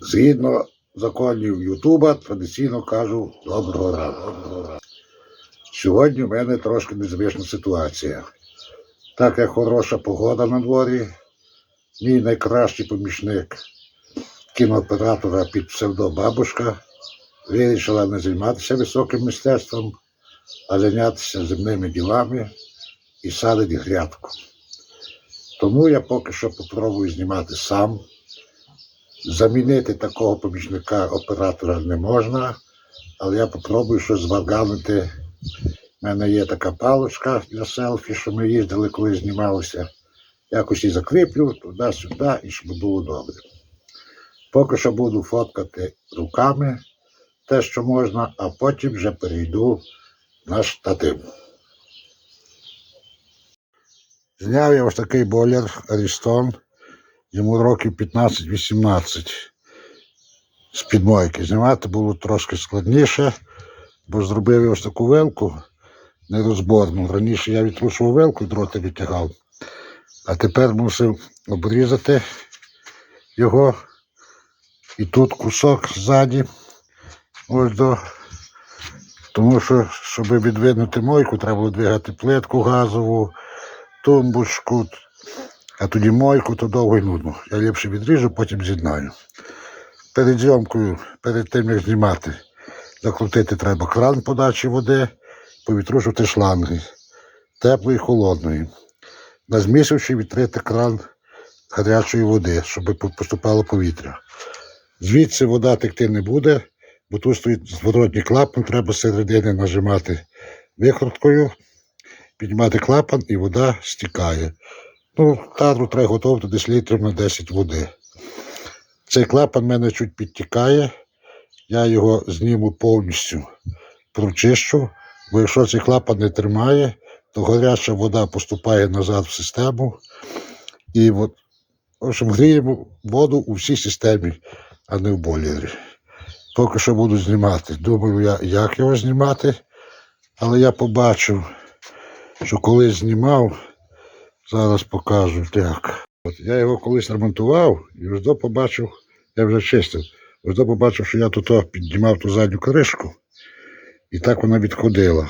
Згідно законів Ютуба, традиційно кажу доброго ранку. Сьогодні в мене трошки незвична ситуація. Так як хороша погода на дворі, мій найкращий помічник кінооператора під псевдо бабушка вирішила не займатися високим мистецтвом, а зайнятися земними ділами і садить грядку. Тому я поки що попробую знімати сам. Замінити такого помічника оператора не можна, але я попробую щось зварганити. У мене є така паличка для селфі, що ми їздили, коли знімалися. Якось її закріплю туди-сюди, і щоб було добре. Поки що буду фоткати руками те, що можна, а потім вже перейду на штатив. Зняв я ось такий бойлер Арістон. Йому років 15-18 з підмойки. Знімати було трошки складніше, бо зробив я ось таку вилку нерозборну. Раніше я відтрушував вилку, дроти витягав, а тепер мусив обрізати його. І тут кусок ззаді. Ось до. Тому що, щоб відвинути мойку, треба було двигати плитку газову, тумбочку, а тоді мойку, то довго й нудно. Я ліпше відріжу, потім з'єднаю. Перед зйомкою, перед тим як знімати, закрутити треба кран подачі води, повітрушити шланги теплої і холодної. На змішивши відкрити кран гарячої води, щоб поступало повітря. Звідси вода текти не буде, бо тут стоїть зворотній клапан, треба середини нажимати викруткою, піднімати клапан і вода стікає. Ну, тадру треба готувати десь літрів на 10 води. Цей клапан в мене чуть підтікає. Я його зніму повністю, прочищу, бо якщо цей клапан не тримає, то гаряча вода поступає назад в систему. І от, в общем, гріємо воду у всій системі, а не в бойлері. Поки що буду знімати. Думаю, я, як його знімати, але я побачив, що коли знімав, Зараз покажу як. От я його колись ремонтував і до побачив, я вже чистив. До побачив, що я тут піднімав ту задню кришку, і так вона відходила.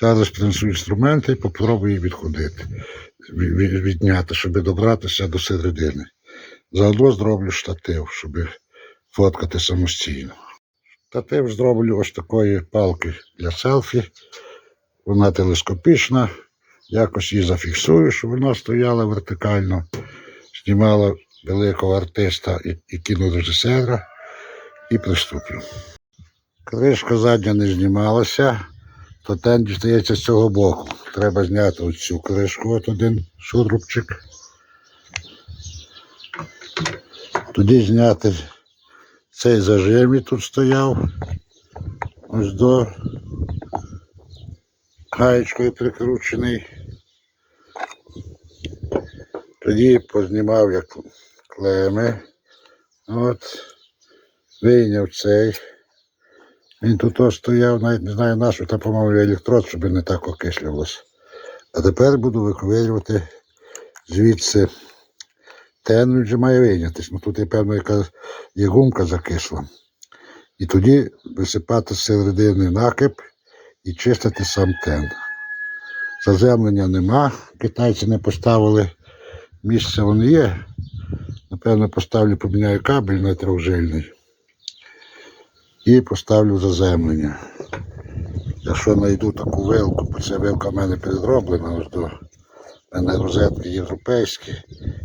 Зараз принесу інструменти і попробую відходити, ві- ві- відняти, щоб добратися до середини. Заодно зроблю штатив, щоб фоткати самостійно. Штатив зроблю ось такої палки для селфі. Вона телескопічна. Якось її зафіксую, щоб вона стояла вертикально, знімала великого артиста і, і кінорежисера і приступлю. Кришка задня не знімалася, то тен дістається з цього боку. Треба зняти оцю кришку, от один шурупчик. Тоді зняти цей зажим, який тут стояв. Ось до гаєчкою прикручений. Тоді познімав я кл- клеми. От. Вийняв цей. Він тут стояв, навіть не знаю на що, там, по-моєму, електрод, щоб не так окислювалося. А тепер буду виковирювати звідси. Тен вже має вийнятись. Ну тут є певно яка є гумка закисла. І тоді висипати з середини накип і чистити сам тен. Заземлення нема, китайці не поставили. Місце воно є. Напевно, поставлю, поміняю кабель на трьохжильний і поставлю заземлення. Якщо знайду таку вилку, бо ця вилка в мене перероблена, ось до мене розетки європейські,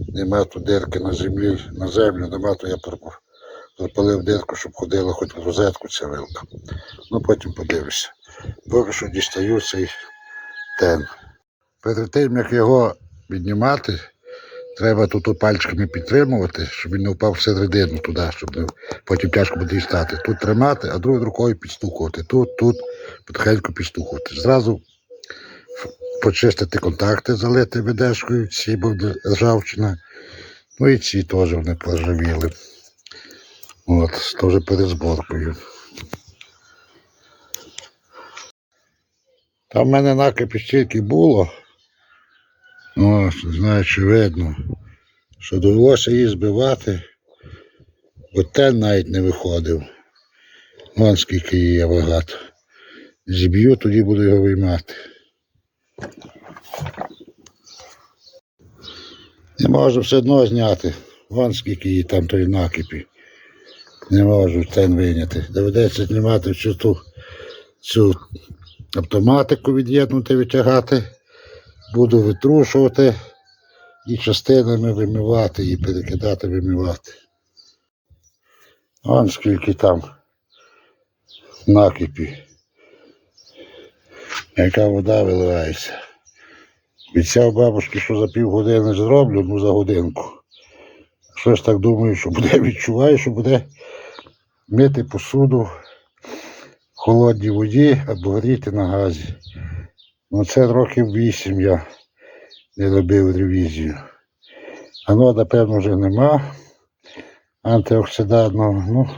нема тут дирки на землі, на землю, нема, то я пропо- пропалив дирку, щоб ходила хоч в розетку ця вилка. Ну потім подивлюся. Поки дістаю цей тен. Перед тим, як його піднімати, треба тут пальчиками підтримувати, щоб він не впав всередину туди, щоб не, потім тяжко буде дістати. Тут тримати, а другою рукою підстукувати. Тут, тут потихеньку підстукувати. Зразу почистити контакти, залити ведешкою, ці бо де ржавчина. Ну і ці теж вони проржавіли. От, теж перед зборкою. Там в мене накипі стільки було. О, не знаю, чи видно, що довелося її збивати, бо ten навіть не виходив. Вон скільки її є багато. Зіб'ю, тоді буду його виймати. Не можу все одно зняти. Вон скільки її там тої накипі. Не можу тен виняти. Доведеться знімати всю ту цю автоматику від'єднути, витягати. Буду витрушувати і частинами вимивати і перекидати, вимивати. Вон скільки там накипі. Яка вода виливається. Обіцяв бабушки, що за півгодини зроблю, ну за годинку. Щось так думаю, що буде відчуваю, що буде мити посуду холодній воді або гріти на газі. Ну це років вісім я не робив ревізію. Анода, певно, вже нема. Антиоксидантного. Ну,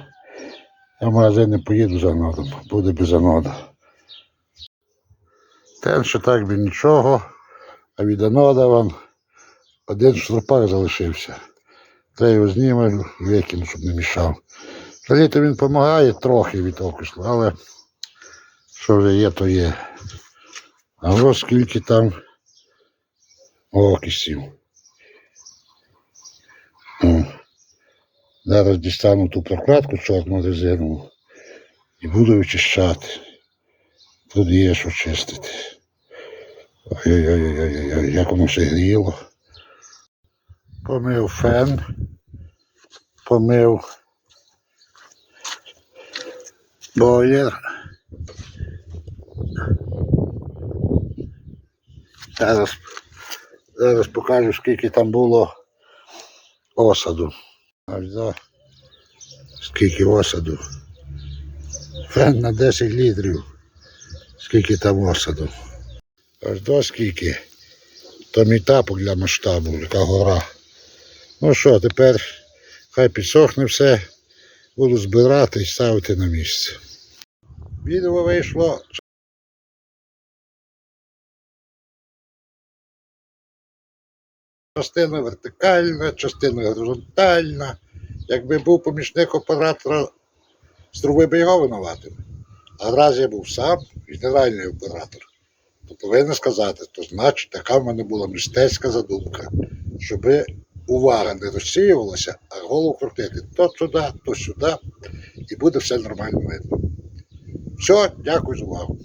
я в магазин не поїду за анодом, буде без анода. Ten, що так би нічого, а від анода вам один шурпак залишився. Треба його знімаю, викину, щоб не мішав. Літо він допомагає трохи від окислу, але що вже є, то є. А ось скільки там окисів. О. Зараз дістану ту прокладку чорну резинову і буду вичищати. Тут є що чистити. Ой-ой-ой, як воно все гріло. Помив фен, помив бойлер. Зараз, зараз покажу, скільки там було осаду. Аж до скільки осаду. Фен на 10 літрів. Скільки там осаду. Аж до скільки. То мій тапок для масштабу, яка гора. Ну що, тепер хай підсохне все, буду збирати і ставити на місце. Відео вийшло. Частина вертикальна, частина горизонтальна. Якби був помічник оператора, струби би його винуватив. А раз я був сам генеральний оператор, то повинен сказати, то значить, така в мене була мистецька задумка, щоб увага не розсіювалася, а голову крутити то туди, то сюди, і буде все нормально видно. Все, дякую за увагу.